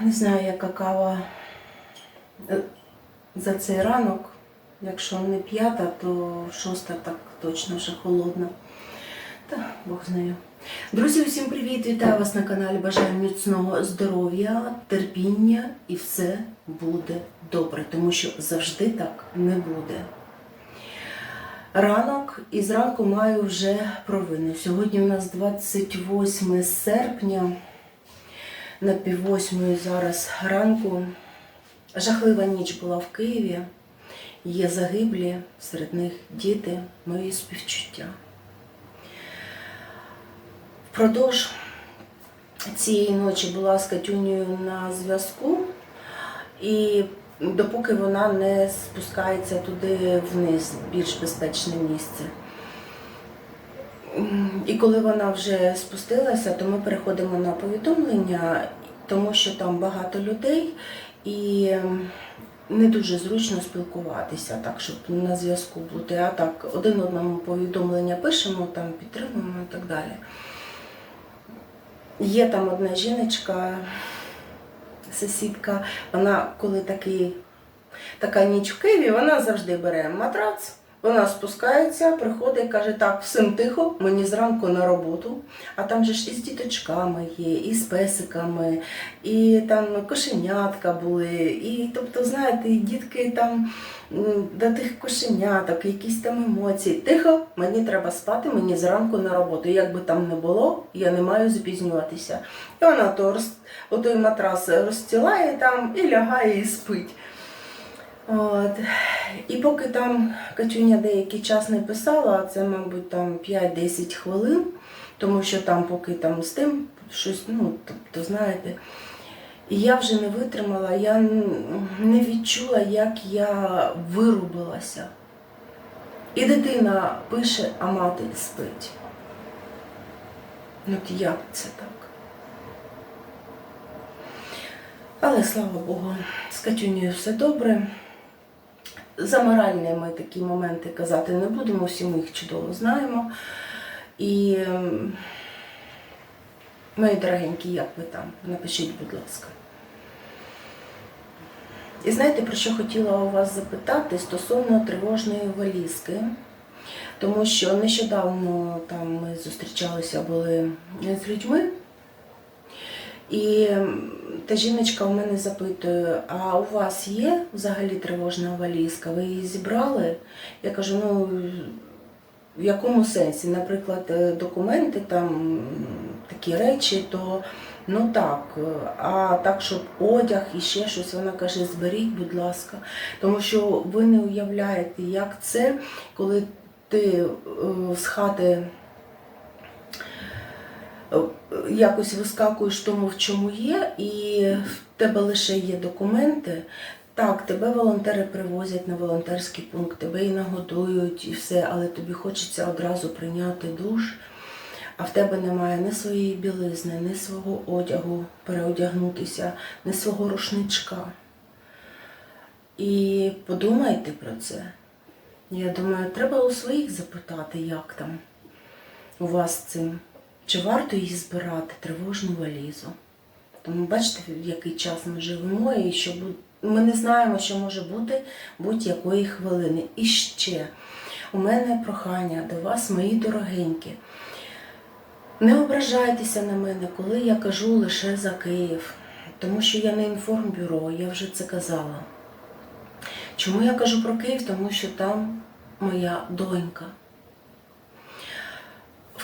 Не знаю, яка кава е, за цей ранок. Якщо не п'ята, то шоста так точно вже холодна. Та Бог з нею. Друзі, усім привіт! Вітаю вас на каналі. Бажаю міцного здоров'я, терпіння і все буде добре, тому що завжди так не буде. Ранок і зранку маю вже провини. Сьогодні у нас 28 серпня, на піввосьмої зараз ранку. Жахлива ніч була в Києві. Є загиблі, серед них діти, мої співчуття. Впродовж цієї ночі була з Катюнею на зв'язку, і допоки вона не спускається туди вниз, більш безпечне місце. І коли вона вже спустилася, то ми переходимо на повідомлення, тому що там багато людей і не дуже зручно спілкуватися, так, щоб на зв'язку бути. А так, один одному повідомлення пишемо, там підтримуємо і так далі. Є там одна жіночка, сусідка, вона коли такий, така ніч в Києві, вона завжди бере матрац, вона спускається, приходить каже, так, всім тихо, мені зранку на роботу. А там же ж і з діточками є, і з песиками, і там кошенятка були. І тобто, знаєте, і дітки там до тих кошеняток, якісь там емоції. Тихо, мені треба спати, мені зранку на роботу. Як би там не було, я не маю запізнюватися. І вона то роз, отой матрас розстілає там і лягає і спить. От. І поки там Катюня деякий час не писала, а це, мабуть, там 5-10 хвилин, тому що там поки там з тим щось, ну, тобто, знаєте, і я вже не витримала, я не відчула, як я вирубилася. І дитина пише, а мати спить. Ну, от як це так? Але слава Богу, з Катюнею все добре. За моральні ми такі моменти казати не будемо, всі ми їх чудово знаємо. І ем, мої дорогенькі, як ви там? Напишіть, будь ласка. І знаєте, про що хотіла у вас запитати стосовно тривожної валізки. Тому що нещодавно там ми зустрічалися були з людьми, і та жіночка у мене запитує: а у вас є взагалі тривожна валізка? Ви її зібрали? Я кажу, ну в якому сенсі? Наприклад, е, документи, там такі речі, то ну так, е, а так, щоб одяг і ще щось, вона каже, зберіть, будь ласка. Тому що ви не уявляєте, як це, коли ти е, з хати якось вискакуєш тому, в чому є, і в тебе лише є документи. Так, тебе волонтери привозять на волонтерський пункт, тебе і нагодують, і все, але тобі хочеться одразу прийняти душ, а в тебе немає ні своєї білизни, ні свого одягу переодягнутися, ні свого рушничка. І подумайте про це. Я думаю, треба у своїх запитати, як там у вас цим. Чи варто її збирати тривожну валізу? Тому бачите, в який час ми живемо, і що ми не знаємо, що може бути будь-якої хвилини. І ще у мене прохання до вас, мої дорогенькі. Не ображайтеся на мене, коли я кажу лише за Київ, тому що я не інформбюро, я вже це казала. Чому я кажу про Київ? Тому що там моя донька.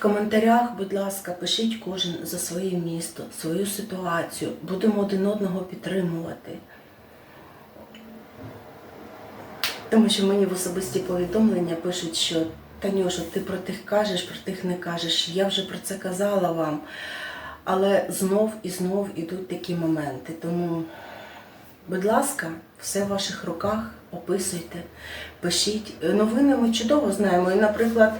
Коментарях, будь ласка, пишіть кожен за своє місто, свою ситуацію. Будемо один одного підтримувати. Тому що мені в особисті повідомлення пишуть, що Танюша, ти про тих кажеш, про тих не кажеш. Я вже про це казала вам. Але знов і знов ідуть такі моменти. Тому, будь ласка, все в ваших руках, описуйте, пишіть. Новини ми чудово знаємо. І, наприклад,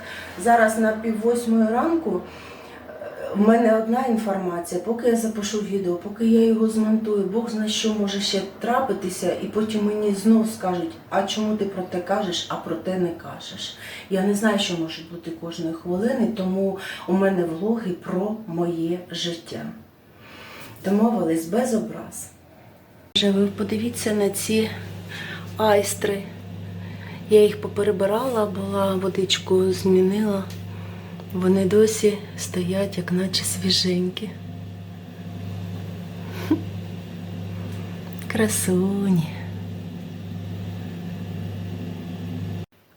зараз на пів восьмої ранку е, в мене одна інформація, поки я запишу відео, поки я його змонтую, Бог знає, що може ще трапитися, і потім мені знов скажуть, а чому ти про те кажеш, а про те не кажеш. Я не знаю, що може бути кожної хвилини, тому у мене влоги про моє життя. Домовились без образ. Вже ви подивіться на ці айстри. Я їх поперебирала, була водичку змінила. Вони досі стоять, як наче свіженькі. Красуні.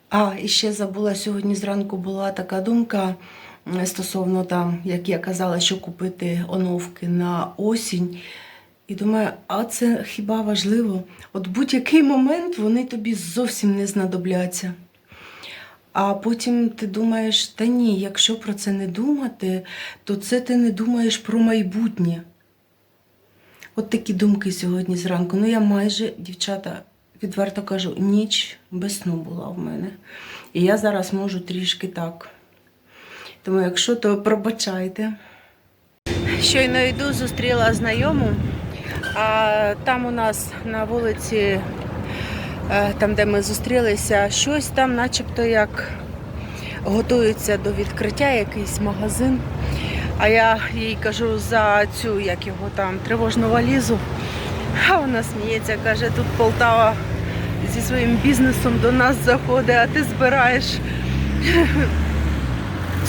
А, і ще забула, сьогодні зранку була така думка стосовно там, як я казала, що купити оновки на осінь. І думаю, а це хіба важливо? От будь-який момент вони тобі зовсім не знадобляться. А потім ти думаєш, та ні, якщо про це не думати, то це ти не думаєш про майбутнє. От такі думки сьогодні зранку. Ну, я майже, дівчата, відверто кажу, ніч без сну була в мене. І я зараз можу трішки так. Тому, якщо, то пробачайте. Щойно йду, зустріла знайому. А там у нас на вулиці, е, там, де ми зустрілися, щось там, начебто, як готується до відкриття якийсь магазин. А я їй кажу за цю, як його там, тривожну валізу. А вона сміється, каже, тут Полтава зі своїм бізнесом до нас заходить, а ти збираєш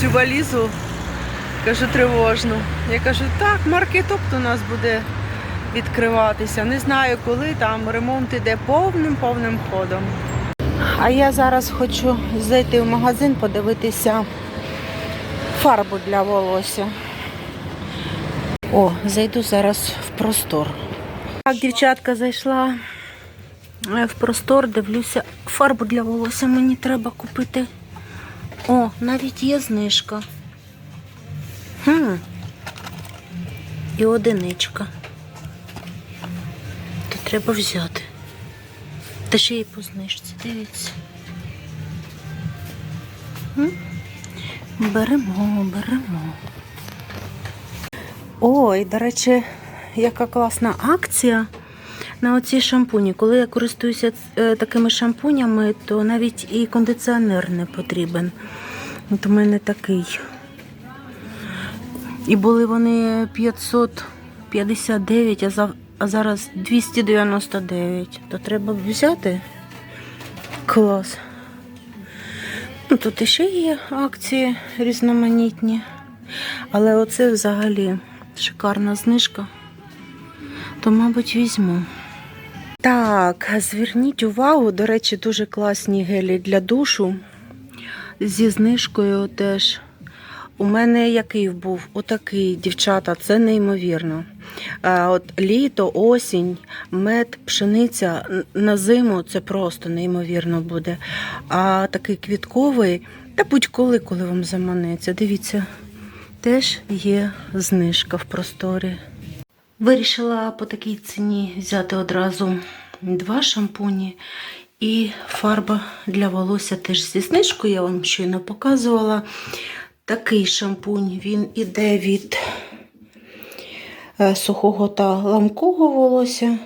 цю валізу. Кажу, тривожно. Я кажу, так, маркетопт у нас буде відкриватися. Не знаю коли, там ремонт іде повним повним ходом. А я зараз хочу зайти в магазин, подивитися фарбу для волосся. О, зайду зараз в простор. Так, дівчатка зайшла е, в простор, дивлюся, фарбу для волосся мені треба купити. О, навіть є знижка. Хм. І одиничка. Треба взяти. Та ще й по знижці, дивіться. Беремо, беремо. Ой, до речі, яка класна акція на оці шампуні. Коли я користуюся е, такими шампунями, то навіть і кондиціонер не потрібен. От у мене такий. І були вони 559, а, а зараз 299. То треба взяти. Клас. Ну, тут іще є акції різноманітні. Але оце взагалі шикарна знижка. То, мабуть, візьму. Так, зверніть увагу, до речі, дуже класні гелі для душу. Зі знижкою теж. У мене який був? Отакий, дівчата, це неймовірно. А, от літо, осінь, мед, пшениця на зиму це просто неймовірно буде. А такий квітковий, та будь-коли, коли вам заманеться. Дивіться, теж є знижка в просторі. Вирішила по такій ціні взяти одразу два шампуні і фарба для волосся теж зі знижкою, я вам щойно показувала. Такий шампунь, він іде від е, сухого та ламкого волосся.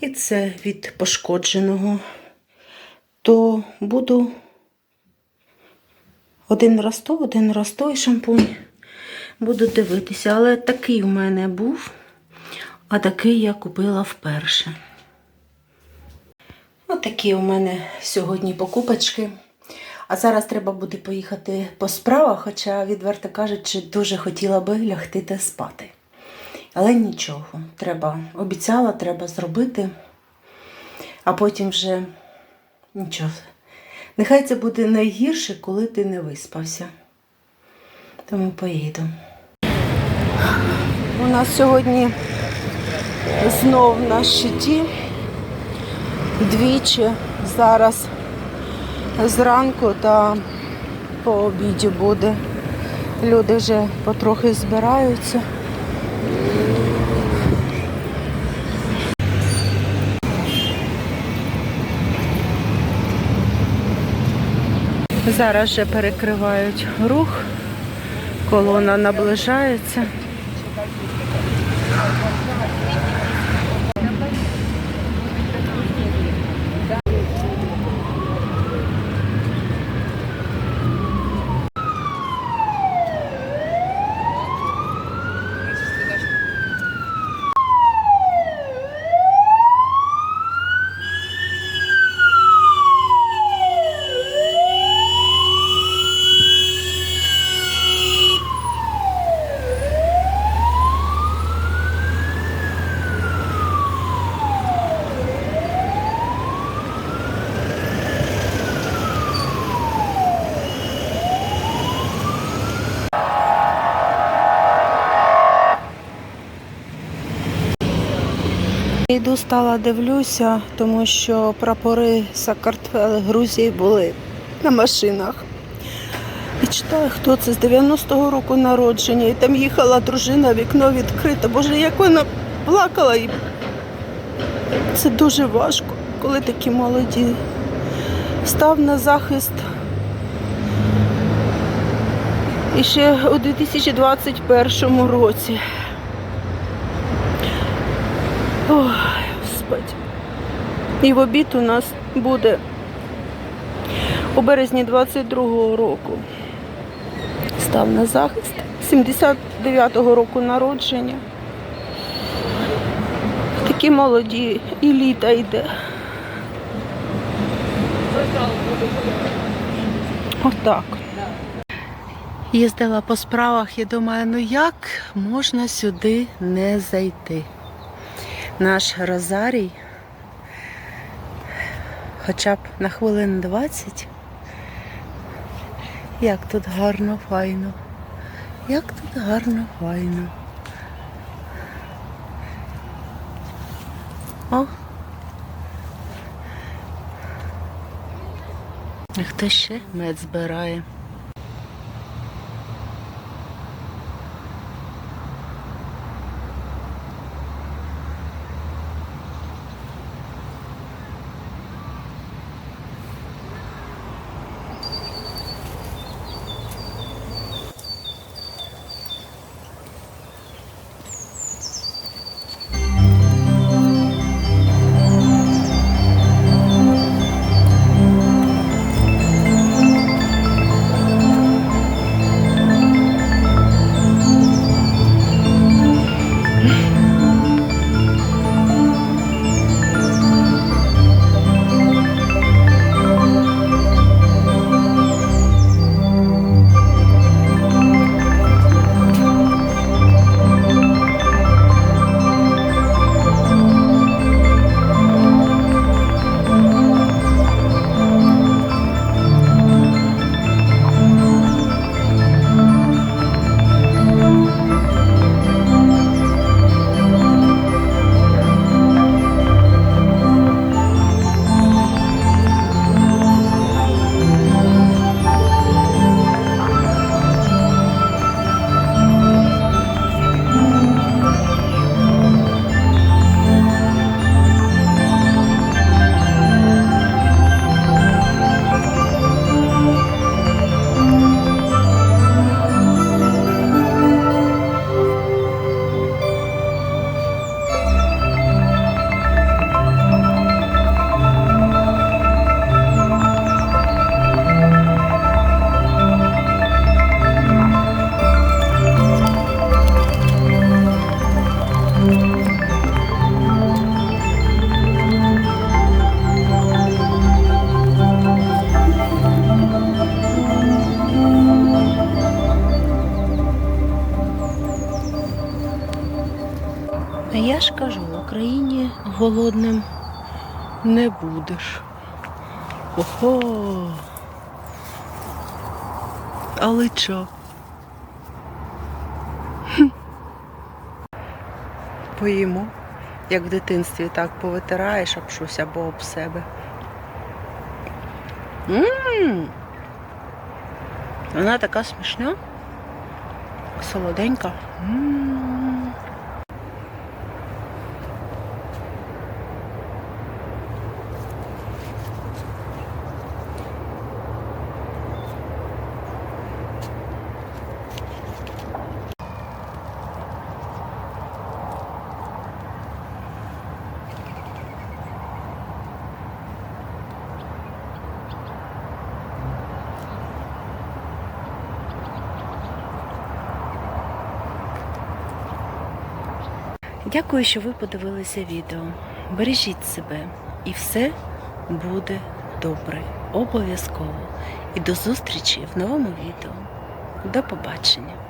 І це від пошкодженого. То буду один раз то, один раз той шампунь. Буду дивитися, але такий в мене був, а такий я купила вперше. Отакі у мене сьогодні покупочки. А зараз треба буде поїхати по справах, хоча, відверто кажучи, дуже хотіла би лягти та спати. Але нічого, треба, обіцяла, треба зробити, а потім вже нічого. Нехай це буде найгірше, коли ти не виспався. Тому поїду. У нас сьогодні знов на щиті. Двічі зараз зранку та по обіді буде. Люди вже потрохи збираються. Зараз вже перекривають рух, колона наближається. Йду стала дивлюся, тому що прапори Сакартвели Грузії були на машинах. І читаю, хто це з 90-го року народження. І там їхала дружина, вікно відкрите. Боже, як вона плакала. І це дуже важко, коли такі молоді. Став на захист. І ще у 2021 році. Ой, Господи. І в обід у нас буде у березні 22-го року. Став на захист 79-го року народження. Такі молоді, і літа йде. Отак. Їздила по справах і думаю, ну як можна сюди не зайти? Наш Розарій, хоча б на хвилин 20. Як тут гарно, файно. Як тут гарно, файно. О. Хто ще мед збирає? Голодним не будеш. Ого. Але чо? Поїмо, як в дитинстві так повитираєш об щось або об себе. М. Вона така смішна, солоденька. М. Дякую, що ви подивилися відео. Бережіть себе і все буде добре. Обов'язково. І до зустрічі в новому відео. До побачення!